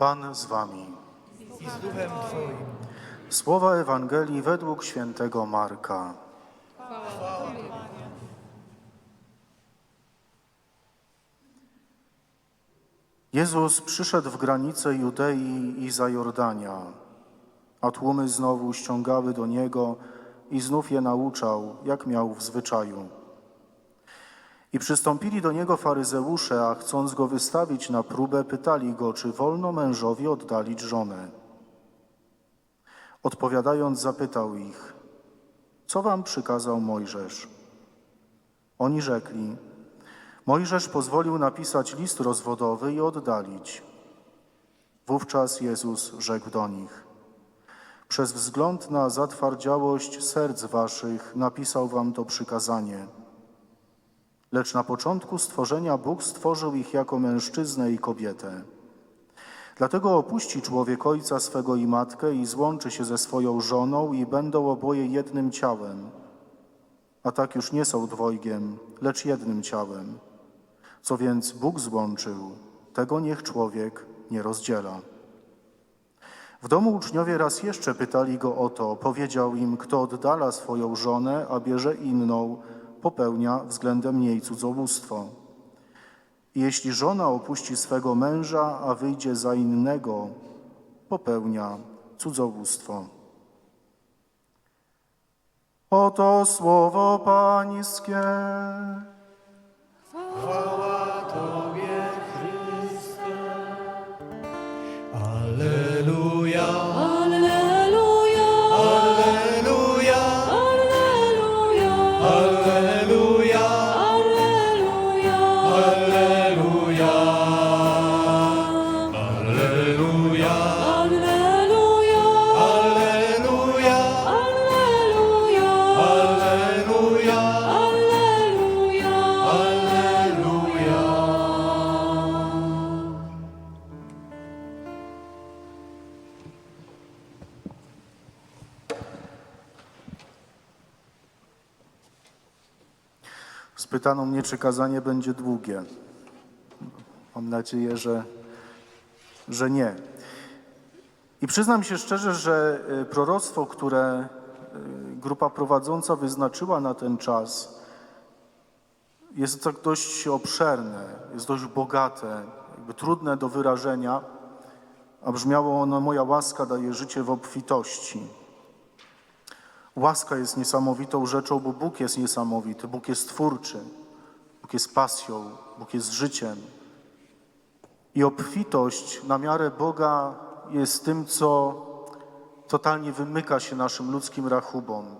Pan z wami. i z duchem Twoim. Słowa Ewangelii według świętego Marka. Jezus przyszedł w granice Judei i Zajordania, a tłumy znowu ściągały do Niego i znów je nauczał, jak miał w zwyczaju. I przystąpili do Niego faryzeusze, a chcąc Go wystawić na próbę, pytali Go, czy wolno mężowi oddalić żonę. Odpowiadając, zapytał ich, co wam przykazał Mojżesz? Oni rzekli, Mojżesz pozwolił napisać list rozwodowy i oddalić. Wówczas Jezus rzekł do nich, przez wzgląd na zatwardziałość serc waszych napisał wam to przykazanie. Lecz na początku stworzenia Bóg stworzył ich jako mężczyznę i kobietę. Dlatego opuści człowiek ojca swego i matkę i złączy się ze swoją żoną i będą oboje jednym ciałem. A tak już nie są dwojgiem, lecz jednym ciałem. Co więc Bóg złączył, tego niech człowiek nie rozdziela. W domu uczniowie raz jeszcze pytali go o to. Powiedział im, kto oddala swoją żonę, a bierze inną, popełnia względem niej cudzołóstwo. Jeśli żona opuści swego męża, a wyjdzie za innego, popełnia cudzołóstwo. Oto słowo Pańskie. Alleluja, Spytano mnie, czy kazanie będzie długie. Mam nadzieję, że, że nie. I przyznam się szczerze, że y, proroctwo, które y, grupa prowadząca wyznaczyła na ten czas, jest tak dość obszerne, jest dość bogate, trudne do wyrażenia, a brzmiało ono: Moja łaska daje życie w obfitości. Łaska jest niesamowitą rzeczą, bo Bóg jest niesamowity, Bóg jest twórczy, Bóg jest pasją, Bóg jest życiem. I obfitość na miarę Boga jest tym, co totalnie wymyka się naszym ludzkim rachubom.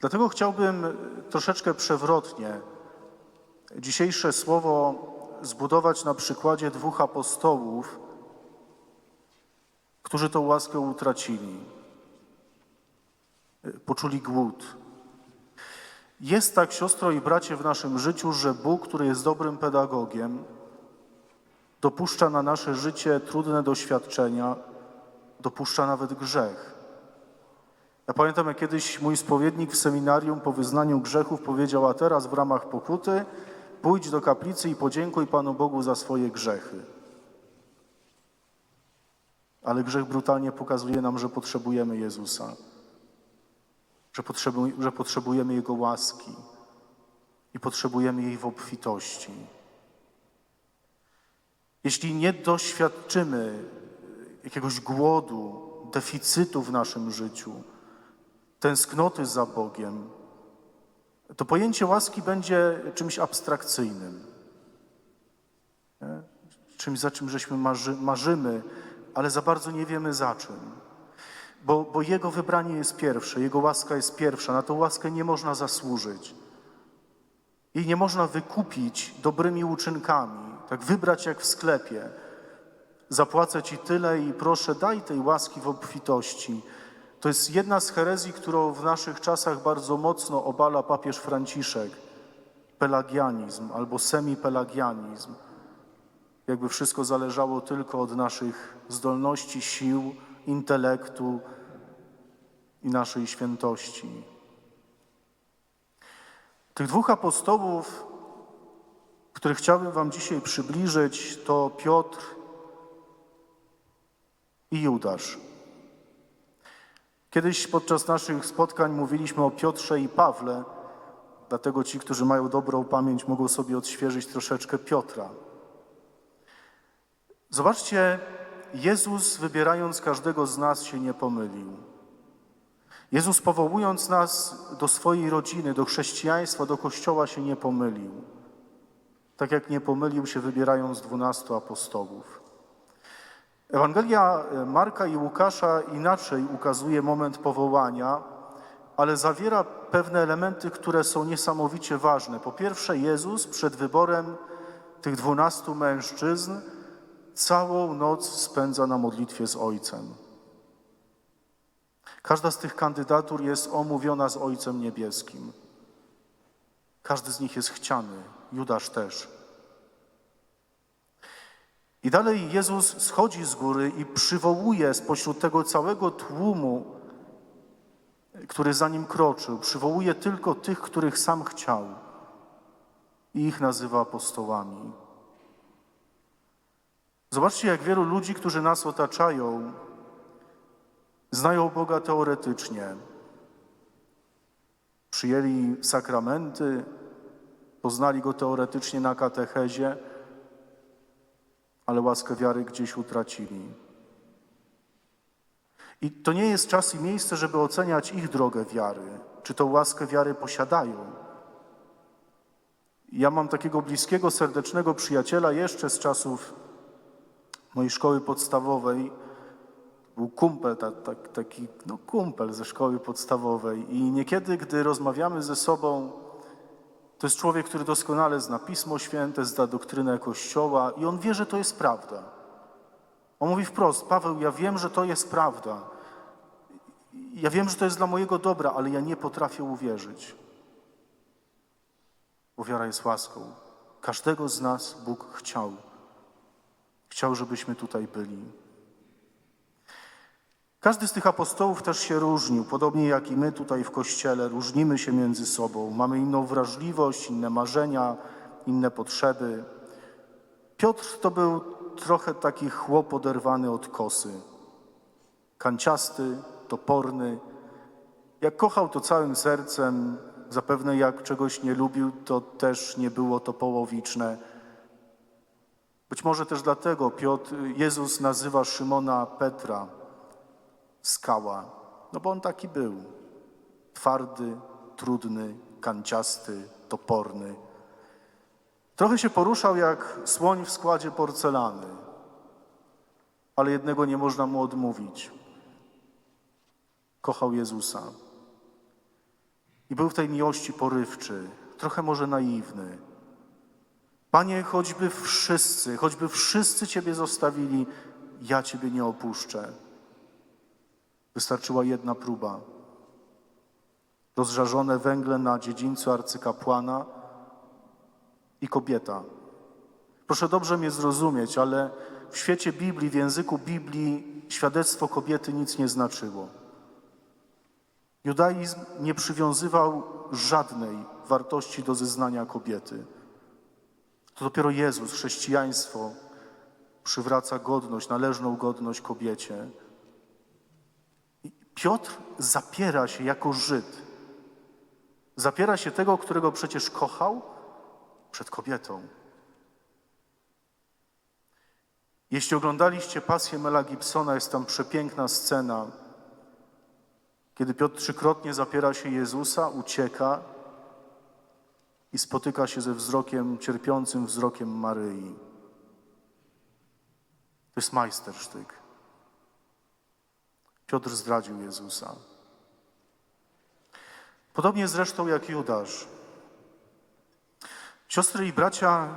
Dlatego chciałbym troszeczkę przewrotnie dzisiejsze słowo zbudować na przykładzie dwóch apostołów, którzy tą łaskę utracili poczuli głód. Jest tak, siostro i bracie, w naszym życiu, że Bóg, który jest dobrym pedagogiem, dopuszcza na nasze życie trudne doświadczenia, dopuszcza nawet grzech. Ja pamiętam, jak kiedyś mój spowiednik w seminarium po wyznaniu grzechów powiedział, a teraz w ramach pokuty pójdź do kaplicy i podziękuj Panu Bogu za swoje grzechy. Ale grzech brutalnie pokazuje nam, że potrzebujemy Jezusa że, że potrzebujemy Jego łaski i potrzebujemy jej w obfitości. Jeśli nie doświadczymy jakiegoś głodu, deficytu w naszym życiu, tęsknoty za Bogiem, to pojęcie łaski będzie czymś abstrakcyjnym. Nie? Czymś, za czym żeśmy marzy, marzymy, ale za bardzo nie wiemy za czym. Bo, bo Jego wybranie jest pierwsze, Jego łaska jest pierwsza. Na tą łaskę nie można zasłużyć. Jej nie można wykupić dobrymi uczynkami, tak wybrać jak w sklepie. Zapłacę Ci tyle i proszę, daj tej łaski w obfitości. To jest jedna z herezji, którą w naszych czasach bardzo mocno obala papież Franciszek. Pelagianizm albo semipelagianizm. Jakby wszystko zależało tylko od naszych zdolności, sił, intelektu i naszej świętości. Tych dwóch apostołów, których chciałbym Wam dzisiaj przybliżyć, to Piotr i Judasz. Kiedyś podczas naszych spotkań mówiliśmy o Piotrze i Pawle, dlatego ci, którzy mają dobrą pamięć, mogą sobie odświeżyć troszeczkę Piotra. Zobaczcie, Jezus wybierając każdego z nas się nie pomylił. Jezus powołując nas do swojej rodziny, do chrześcijaństwa, do kościoła się nie pomylił. Tak jak nie pomylił się wybierając dwunastu apostołów. Ewangelia Marka i Łukasza inaczej ukazuje moment powołania, ale zawiera pewne elementy, które są niesamowicie ważne. Po pierwsze, Jezus przed wyborem tych dwunastu mężczyzn całą noc spędza na modlitwie z Ojcem. Każda z tych kandydatur jest omówiona z Ojcem Niebieskim. Każdy z nich jest chciany, Judasz też. I dalej Jezus schodzi z góry i przywołuje spośród tego całego tłumu, który za nim kroczył, przywołuje tylko tych, których sam chciał i ich nazywa apostołami. Zobaczcie, jak wielu ludzi, którzy nas otaczają, znają Boga teoretycznie. Przyjęli sakramenty, poznali Go teoretycznie na katechezie, ale łaskę wiary gdzieś utracili. I to nie jest czas i miejsce, żeby oceniać ich drogę wiary, czy tą łaskę wiary posiadają. Ja mam takiego bliskiego, serdecznego przyjaciela jeszcze z czasów mojej szkoły podstawowej. Był kumpel, ta, ta, taki no kumpel ze szkoły podstawowej. I niekiedy, gdy rozmawiamy ze sobą, to jest człowiek, który doskonale zna Pismo Święte, zna doktrynę Kościoła i on wie, że to jest prawda. On mówi wprost, Paweł, ja wiem, że to jest prawda. Ja wiem, że to jest dla mojego dobra, ale ja nie potrafię uwierzyć. Bo wiara jest łaską. Każdego z nas Bóg chciał. Chciał, żebyśmy tutaj byli. Każdy z tych apostołów też się różnił, podobnie jak i my tutaj w kościele. Różnimy się między sobą. Mamy inną wrażliwość, inne marzenia, inne potrzeby. Piotr to był trochę taki chłop oderwany od kosy. Kanciasty, toporny. Jak kochał to całym sercem, zapewne jak czegoś nie lubił, to też nie było to połowiczne. Być może też dlatego Piotr, Jezus nazywa Szymona Petra skała, no bo on taki był. Twardy, trudny, kanciasty, toporny. Trochę się poruszał jak słoń w składzie porcelany, ale jednego nie można mu odmówić. Kochał Jezusa. I był w tej miłości porywczy, trochę może naiwny. Panie, choćby wszyscy, choćby wszyscy Ciebie zostawili, ja Ciebie nie opuszczę. Wystarczyła jedna próba. Rozżarzone węgle na dziedzińcu arcykapłana i kobieta. Proszę dobrze mnie zrozumieć, ale w świecie Biblii, w języku Biblii świadectwo kobiety nic nie znaczyło. Judaizm nie przywiązywał żadnej wartości do zeznania kobiety. To dopiero Jezus, chrześcijaństwo przywraca godność, należną godność kobiecie. Piotr zapiera się jako Żyd. Zapiera się tego, którego przecież kochał, przed kobietą. Jeśli oglądaliście pasję Mela Gibsona, jest tam przepiękna scena, kiedy Piotr trzykrotnie zapiera się Jezusa, ucieka i spotyka się ze wzrokiem, cierpiącym wzrokiem Maryi. To jest majstersztyk. Piotr zdradził Jezusa. Podobnie zresztą jak Judasz. Siostry i bracia,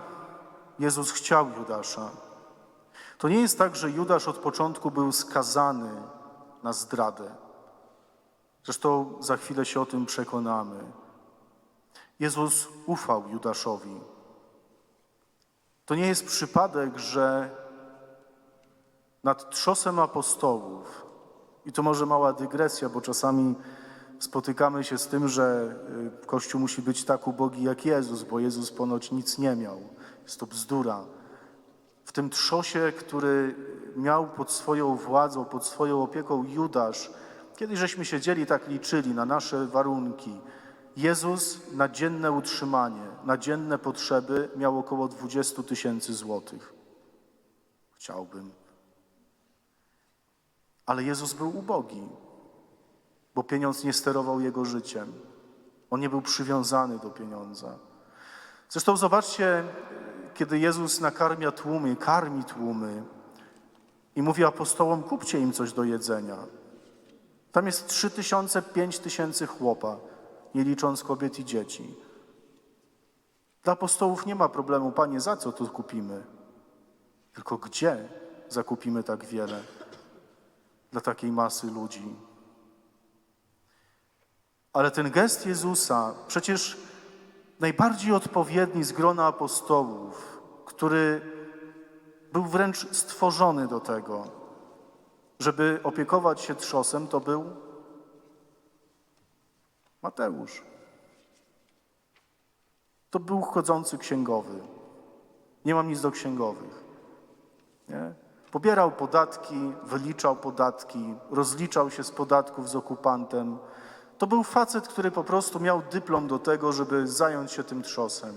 Jezus chciał Judasza. To nie jest tak, że Judasz od początku był skazany na zdradę. Zresztą za chwilę się o tym przekonamy. Jezus ufał Judaszowi. To nie jest przypadek, że nad trzosem apostołów, i to może mała dygresja, bo czasami spotykamy się z tym, że y, Kościół musi być tak ubogi jak Jezus, bo Jezus ponoć nic nie miał. Jest to bzdura. W tym trzosie, który miał pod swoją władzą, pod swoją opieką Judasz, kiedy żeśmy siedzieli, tak liczyli na nasze warunki. Jezus na dzienne utrzymanie, na dzienne potrzeby miał około 20 tysięcy złotych. Chciałbym. Ale Jezus był ubogi, bo pieniądz nie sterował jego życiem. On nie był przywiązany do pieniądza. Zresztą zobaczcie, kiedy Jezus nakarmia tłumy, karmi tłumy i mówi apostołom, kupcie im coś do jedzenia. Tam jest trzy tysiące, pięć tysięcy chłopa, nie licząc kobiet i dzieci. Dla apostołów nie ma problemu, Panie, za co to kupimy? Tylko gdzie zakupimy tak wiele dla takiej masy ludzi? Ale ten gest Jezusa, przecież najbardziej odpowiedni z grona apostołów, który był wręcz stworzony do tego, żeby opiekować się trzosem, to był Mateusz. To był chodzący księgowy. Nie mam nic do księgowych. Nie? Pobierał podatki, wyliczał podatki, rozliczał się z podatków z okupantem. To był facet, który po prostu miał dyplom do tego, żeby zająć się tym trzosem.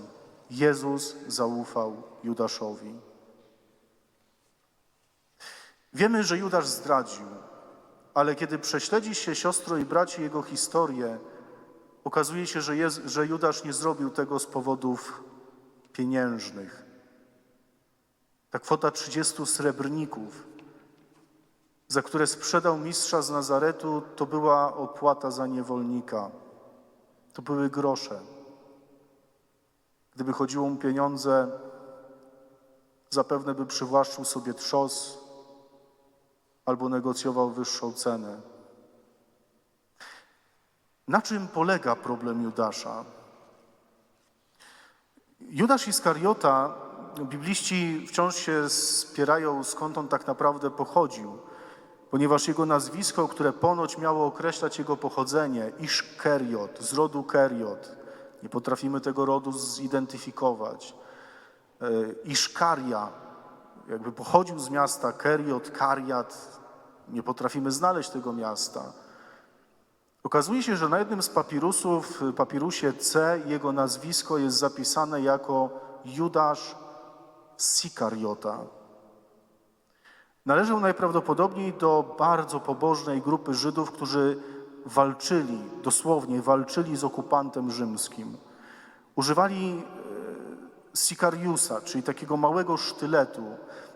Jezus zaufał Judaszowi. Wiemy, że Judasz zdradził, ale kiedy prześledzi się siostro i braci jego historię, okazuje się, że, że Judasz nie zrobił tego z powodów pieniężnych. Ta kwota 30 srebrników, za które sprzedał mistrza z Nazaretu, to była opłata za niewolnika. To były grosze. Gdyby chodziło mu pieniądze, zapewne by przywłaszczył sobie trzos albo negocjował wyższą cenę. Na czym polega problem Judasza? Judasz Iskariota, bibliści wciąż się spierają, skąd on tak naprawdę pochodził, ponieważ jego nazwisko, które ponoć miało określać jego pochodzenie, Iszkeriot, z rodu Keriot, nie potrafimy tego rodu zidentyfikować. E, Iszkaria, jakby pochodził z miasta Keriot, Kariat, nie potrafimy znaleźć tego miasta. Okazuje się, że na jednym z papirusów, papirusie C, jego nazwisko jest zapisane jako Judasz Sikariota. Należał najprawdopodobniej do bardzo pobożnej grupy Żydów, którzy walczyli, dosłownie walczyli z okupantem rzymskim. Używali e, Sikariusa, czyli takiego małego sztyletu.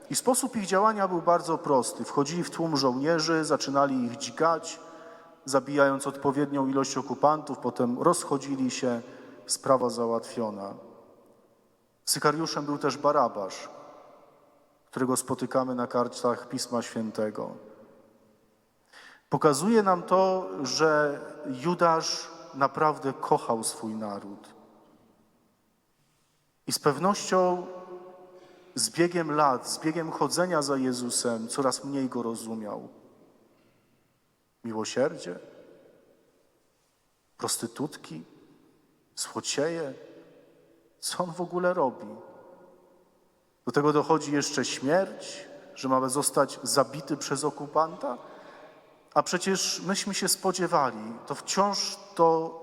I sposób ich działania był bardzo prosty. Wchodzili w tłum żołnierzy, zaczynali ich dźgać, zabijając odpowiednią ilość okupantów, potem rozchodzili się, sprawa załatwiona. Sykariuszem był też Barabasz, którego spotykamy na kartach Pisma Świętego. Pokazuje nam to, że Judasz naprawdę kochał swój naród. I z pewnością z biegiem lat, z biegiem chodzenia za Jezusem, coraz mniej go rozumiał. Miłosierdzie, prostytutki, złocieje. Co on w ogóle robi? Do tego dochodzi jeszcze śmierć, że ma zostać zabity przez okupanta. A przecież myśmy się spodziewali, to wciąż to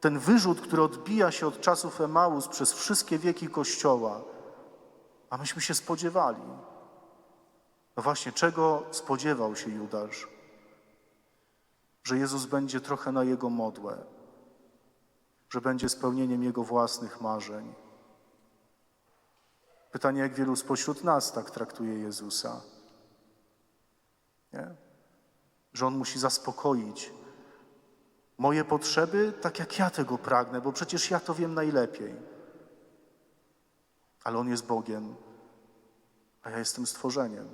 ten wyrzut, który odbija się od czasów Emaus przez wszystkie wieki Kościoła, a myśmy się spodziewali. No właśnie, czego spodziewał się Judasz? Że Jezus będzie trochę na jego modłę, że będzie spełnieniem jego własnych marzeń. Pytanie, jak wielu spośród nas tak traktuje Jezusa? Nie? Że On musi zaspokoić moje potrzeby tak, jak ja tego pragnę, bo przecież ja to wiem najlepiej. Ale On jest Bogiem, a ja jestem stworzeniem.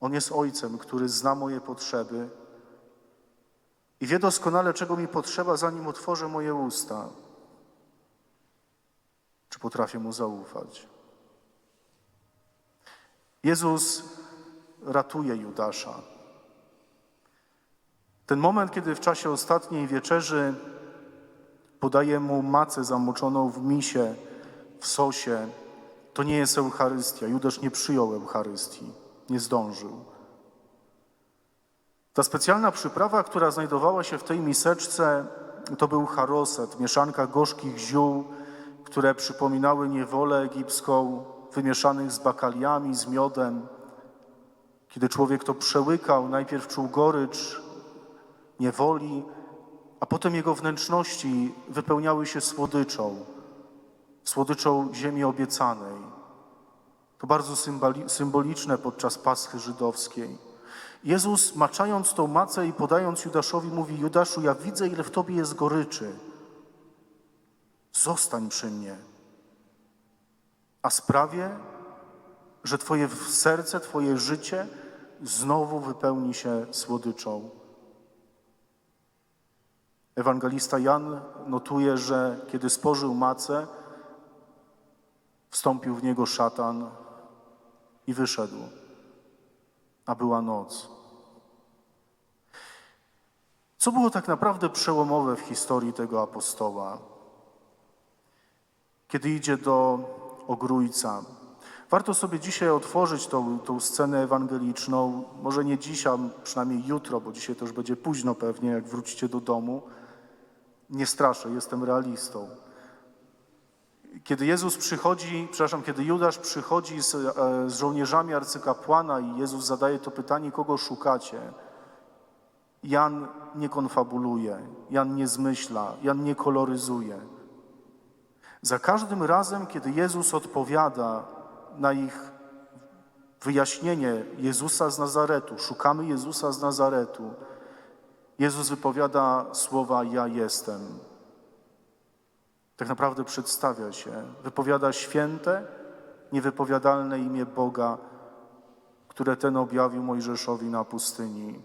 On jest Ojcem, który zna moje potrzeby i wie doskonale, czego mi potrzeba, zanim otworzę moje usta. Czy potrafię Mu zaufać? Jezus ratuje Judasza. Ten moment, kiedy w czasie ostatniej wieczerzy podaje mu macę zamoczoną w misie, w sosie, To nie jest Eucharystia. Judasz nie przyjął Eucharystii, nie zdążył. Ta specjalna przyprawa, która znajdowała się w tej miseczce, to był charoset, mieszanka gorzkich ziół, które przypominały niewolę egipską, wymieszanych z bakaliami, z miodem. Kiedy człowiek to przełykał, najpierw czuł gorycz niewoli, a potem jego wnętrzności wypełniały się słodyczą, słodyczą ziemi obiecanej. To bardzo symboli- symboliczne podczas Paschy żydowskiej. Jezus, maczając tą macę i podając Judaszowi, mówi: Judaszu, ja widzę, ile w tobie jest goryczy. Zostań przy mnie, a sprawię, że Twoje serce, Twoje życie znowu wypełni się słodyczą. Ewangelista Jan notuje, że kiedy spożył macę, wstąpił w niego szatan i wyszedł, a była noc. Co było tak naprawdę przełomowe w historii tego apostoła? Kiedy idzie do ogrójca, warto sobie dzisiaj otworzyć tą, tą scenę ewangeliczną, może nie dzisiaj, przynajmniej jutro, bo dzisiaj już będzie późno pewnie, jak wrócicie do domu. Nie straszę, jestem realistą. Kiedy Jezus przychodzi, przepraszam, kiedy Judasz przychodzi z, e, z żołnierzami arcykapłana i Jezus zadaje to pytanie, kogo szukacie? Jan nie konfabuluje, Jan nie zmyśla, Jan nie koloryzuje. Za każdym razem, kiedy Jezus odpowiada na ich wyjaśnienie Jezusa z Nazaretu, szukamy Jezusa z Nazaretu, Jezus wypowiada słowa Ja jestem. Tak naprawdę przedstawia się, wypowiada święte, niewypowiadalne imię Boga, które ten objawił Mojżeszowi na pustyni.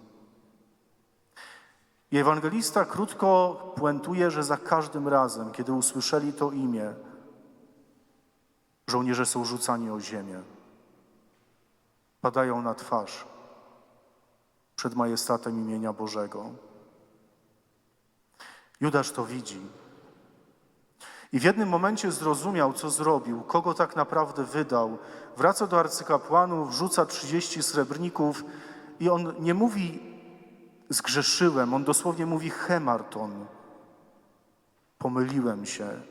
I ewangelista krótko puentuje, że za każdym razem, kiedy usłyszeli to imię, żołnierze są rzucani o ziemię. Padają na twarz przed majestatem imienia Bożego. Judasz to widzi. I w jednym momencie zrozumiał, co zrobił, kogo tak naprawdę wydał. Wraca do arcykapłanów, rzuca 30 srebrników i on nie mówi zgrzeszyłem, on dosłownie mówi hemarton. Pomyliłem się,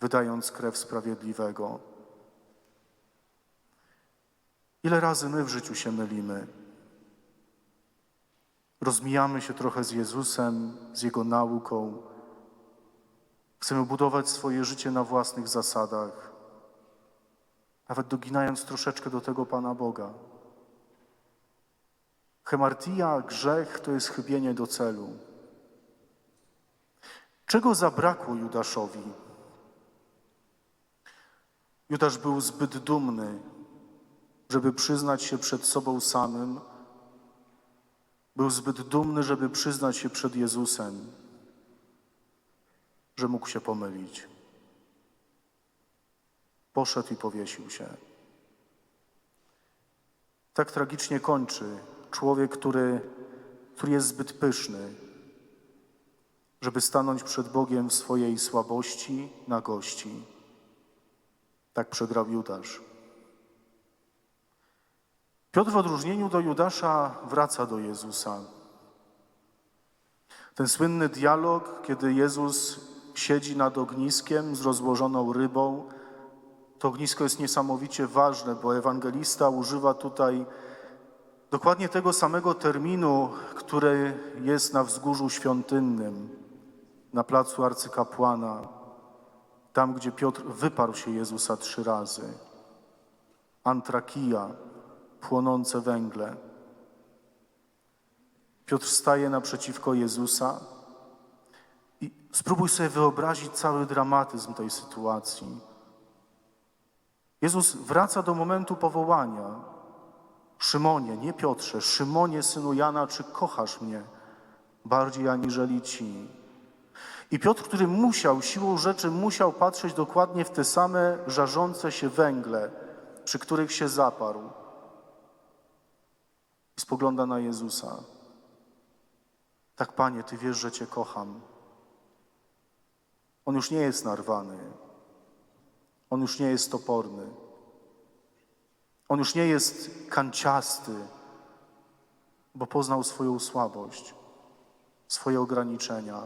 wydając krew sprawiedliwego. Ile razy my w życiu się mylimy? Rozmijamy się trochę z Jezusem, z Jego nauką. Chcemy budować swoje życie na własnych zasadach, nawet doginając troszeczkę do tego Pana Boga. Hemartia, grzech to jest chybienie do celu. Czego zabrakło Judaszowi? Judasz był zbyt dumny, żeby przyznać się przed sobą samym. Był zbyt dumny, żeby przyznać się przed Jezusem, że mógł się pomylić. Poszedł i powiesił się. Tak tragicznie kończy człowiek, który, który jest zbyt pyszny, żeby stanąć przed Bogiem w swojej słabości, nagości. Tak przegrał Judasz. Piotr w odróżnieniu do Judasza wraca do Jezusa. Ten słynny dialog, kiedy Jezus siedzi nad ogniskiem z rozłożoną rybą, to ognisko jest niesamowicie ważne, bo ewangelista używa tutaj dokładnie tego samego terminu, który jest na wzgórzu świątynnym, na placu arcykapłana, tam gdzie Piotr wyparł się Jezusa trzy razy. Antrakija, płonące węgle. Piotr staje naprzeciwko Jezusa spróbuj sobie wyobrazić cały dramatyzm tej sytuacji. Jezus wraca do momentu powołania. Szymonie, nie Piotrze, Szymonie, synu Jana, czy kochasz mnie bardziej aniżeli ci? I Piotr, który musiał, siłą rzeczy, musiał patrzeć dokładnie w te same żarzące się węgle, przy których się zaparł. I spogląda na Jezusa. Tak, Panie, Ty wiesz, że Cię kocham. On już nie jest narwany. On już nie jest toporny. On już nie jest kanciasty, bo poznał swoją słabość, swoje ograniczenia.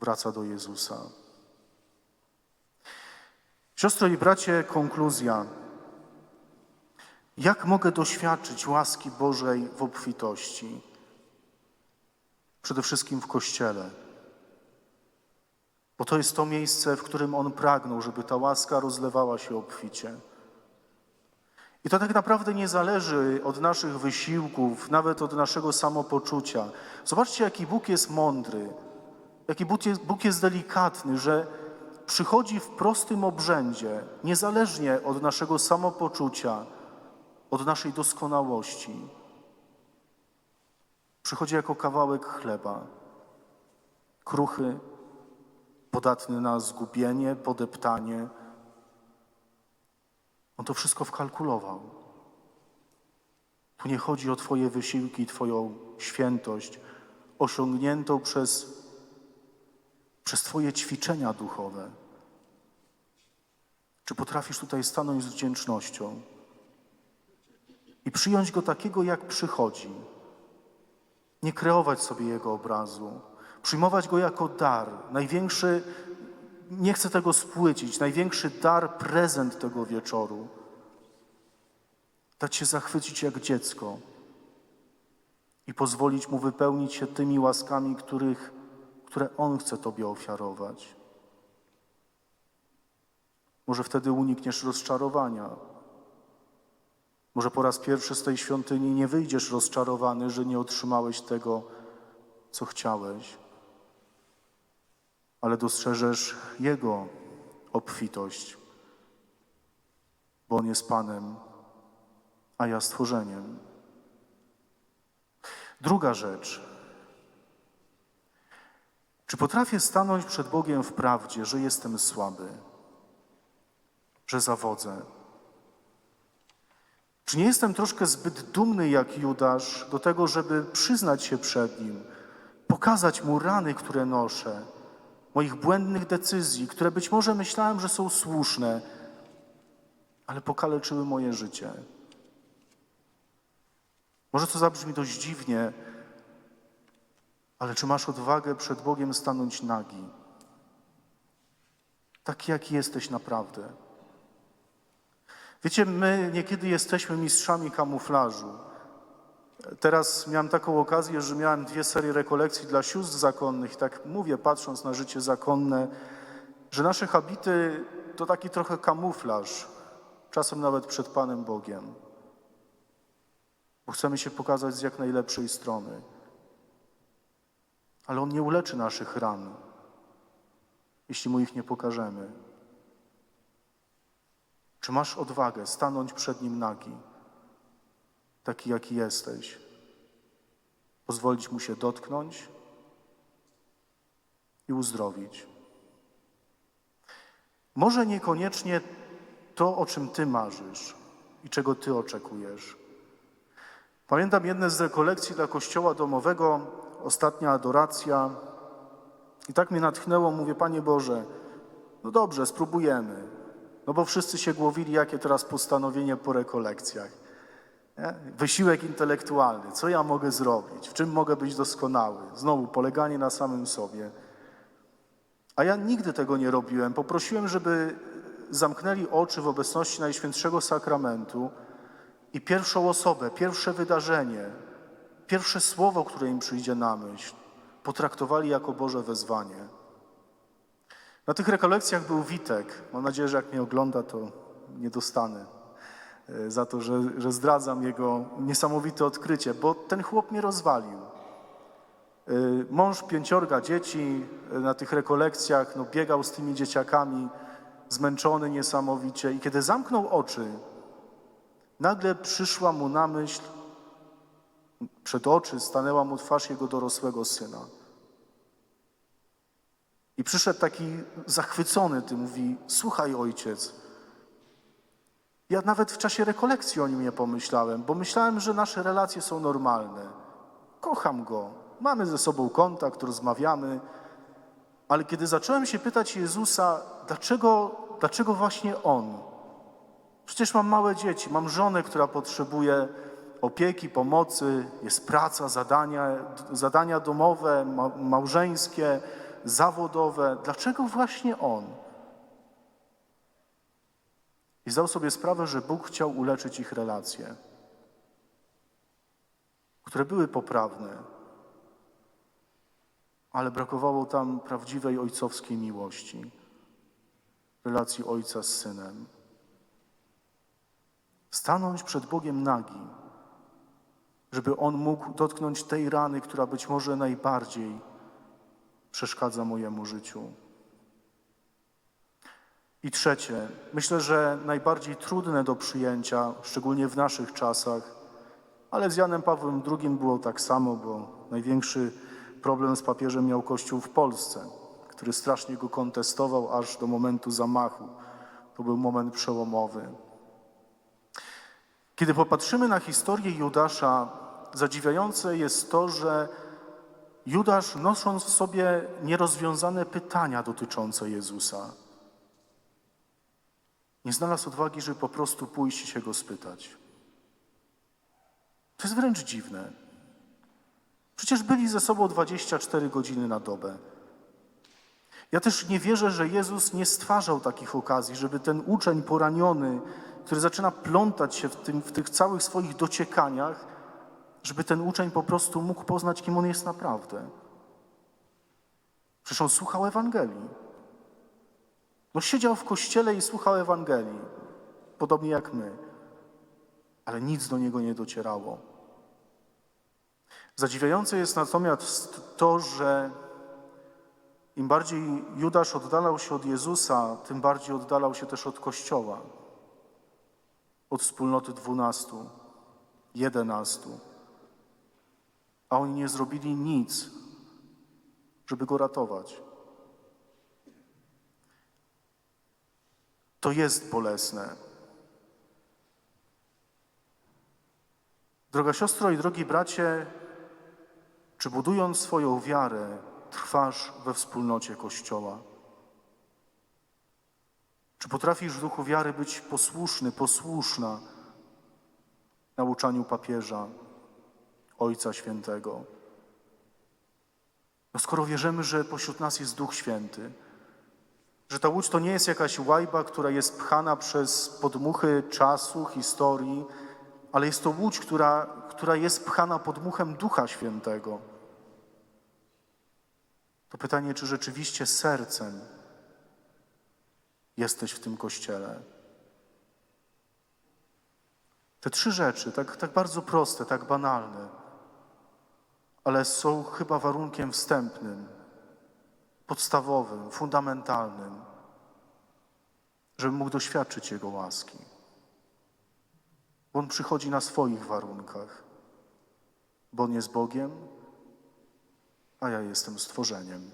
Wraca do Jezusa. Siostro i bracie, konkluzja. Jak mogę doświadczyć łaski Bożej w obfitości? Przede wszystkim w Kościele. Bo to jest to miejsce, w którym On pragnął, żeby ta łaska rozlewała się obficie. I to tak naprawdę nie zależy od naszych wysiłków, nawet od naszego samopoczucia. Zobaczcie, jaki Bóg jest mądry, jaki Bóg jest, Bóg jest delikatny, że przychodzi w prostym obrzędzie, niezależnie od naszego samopoczucia, od naszej doskonałości. Przychodzi jako kawałek chleba, kruchy, podatny na zgubienie, podeptanie. On to wszystko wkalkulował. Tu nie chodzi o Twoje wysiłki, Twoją świętość, osiągniętą przez, przez Twoje ćwiczenia duchowe. Czy potrafisz tutaj stanąć z wdzięcznością i przyjąć go takiego, jak przychodzi? Nie kreować sobie jego obrazu, przyjmować go jako dar, największy, nie chcę tego spłycić, największy dar, prezent tego wieczoru. Dać się zachwycić jak dziecko i pozwolić mu wypełnić się tymi łaskami, których, które on chce Tobie ofiarować. Może wtedy unikniesz rozczarowania. Może po raz pierwszy z tej świątyni nie wyjdziesz rozczarowany, że nie otrzymałeś tego, co chciałeś, ale dostrzeżesz Jego obfitość, bo On jest Panem, a ja stworzeniem. Druga rzecz. Czy potrafię stanąć przed Bogiem w prawdzie, że jestem słaby, że zawodzę? Czy nie jestem troszkę zbyt dumny jak Judasz do tego, żeby przyznać się przed Nim, pokazać Mu rany, które noszę, moich błędnych decyzji, które być może myślałem, że są słuszne, ale pokaleczyły moje życie? Może to zabrzmi dość dziwnie, ale czy masz odwagę przed Bogiem stanąć nagi? Taki, jaki jesteś naprawdę. Wiecie, my niekiedy jesteśmy mistrzami kamuflażu. Teraz miałem taką okazję, że miałem dwie serie rekolekcji dla sióstr zakonnych i tak mówię, patrząc na życie zakonne, że nasze habity to taki trochę kamuflaż, czasem nawet przed Panem Bogiem. Bo chcemy się pokazać z jak najlepszej strony. Ale On nie uleczy naszych ran, jeśli Mu ich nie pokażemy. Czy masz odwagę stanąć przed Nim nagi, taki jaki jesteś, pozwolić Mu się dotknąć i uzdrowić? Może niekoniecznie to, o czym Ty marzysz i czego Ty oczekujesz. Pamiętam jedne z rekolekcji dla kościoła domowego, ostatnia adoracja, i tak mnie natchnęło, mówię, Panie Boże, no dobrze, spróbujemy. No bo wszyscy się głowili, jakie teraz postanowienie po rekolekcjach. Nie? Wysiłek intelektualny, co ja mogę zrobić, w czym mogę być doskonały. Znowu poleganie na samym sobie. A ja nigdy tego nie robiłem. Poprosiłem, żeby zamknęli oczy w obecności Najświętszego Sakramentu i pierwszą osobę, pierwsze wydarzenie, pierwsze słowo, które im przyjdzie na myśl, potraktowali jako Boże wezwanie. Na tych rekolekcjach był Witek. Mam nadzieję, że jak mnie ogląda, to nie dostanę za to, że, że zdradzam jego niesamowite odkrycie, bo ten chłop mnie rozwalił. E, Mąż pięciorga dzieci e, na tych rekolekcjach no, biegał z tymi dzieciakami, zmęczony niesamowicie i kiedy zamknął oczy, nagle przyszła mu na myśl, przed oczy stanęła mu twarz jego dorosłego syna. I przyszedł taki zachwycony tym, mówi: Słuchaj, ojciec. Ja nawet w czasie rekolekcji o nim nie pomyślałem, bo myślałem, że nasze relacje są normalne. Kocham go, mamy ze sobą kontakt, rozmawiamy, ale kiedy zacząłem się pytać Jezusa, dlaczego dlaczego właśnie on? Przecież mam małe dzieci, mam żonę, która potrzebuje opieki, pomocy, jest praca, zadania, zadania domowe, ma, małżeńskie, zawodowe. Dlaczego właśnie on? I zdał sobie sprawę, że Bóg chciał uleczyć ich relacje, które były poprawne, ale brakowało tam prawdziwej ojcowskiej miłości, relacji ojca z synem. Stanąć przed Bogiem nagi, żeby On mógł dotknąć tej rany, która być może najbardziej przeszkadza mojemu życiu. I trzecie, myślę, że najbardziej trudne do przyjęcia, szczególnie w naszych czasach, ale z Janem Pawłem II było tak samo, bo największy problem z papieżem miał Kościół w Polsce, który strasznie go kontestował aż do momentu zamachu. To był moment przełomowy. Kiedy popatrzymy na historię Judasza, zadziwiające jest to, że Judasz, nosząc w sobie nierozwiązane pytania dotyczące Jezusa, nie znalazł odwagi, żeby po prostu pójść i się go spytać. To jest wręcz dziwne. Przecież byli ze sobą 24 godziny na dobę. Ja też nie wierzę, że Jezus nie stwarzał takich okazji, żeby ten uczeń poraniony, który zaczyna plątać się w, tym, w tych całych swoich dociekaniach, żeby ten uczeń po prostu mógł poznać, kim on jest naprawdę. Przecież on słuchał Ewangelii. No siedział w kościele i słuchał Ewangelii, podobnie jak my, ale nic do niego nie docierało. Zadziwiające jest natomiast to, że im bardziej Judasz oddalał się od Jezusa, tym bardziej oddalał się też od Kościoła, od wspólnoty dwunastu, jedenastu. A oni nie zrobili nic, żeby go ratować. To jest bolesne. Droga siostro i drogi bracie, czy budując swoją wiarę, trwasz we wspólnocie Kościoła? Czy potrafisz w duchu wiary być posłuszny, posłuszna nauczaniu papieża, Ojca Świętego? No skoro wierzymy, że pośród nas jest Duch Święty, że ta łódź to nie jest jakaś łajba, która jest pchana przez podmuchy czasu, historii, ale jest to łódź, która, która jest pchana podmuchem Ducha Świętego. To pytanie, czy rzeczywiście sercem jesteś w tym kościele? Te trzy rzeczy, tak, tak bardzo proste, tak banalne, ale są chyba warunkiem wstępnym, podstawowym, fundamentalnym, żebym mógł doświadczyć Jego łaski. Bo On przychodzi na swoich warunkach, bo On jest Bogiem, a ja jestem stworzeniem.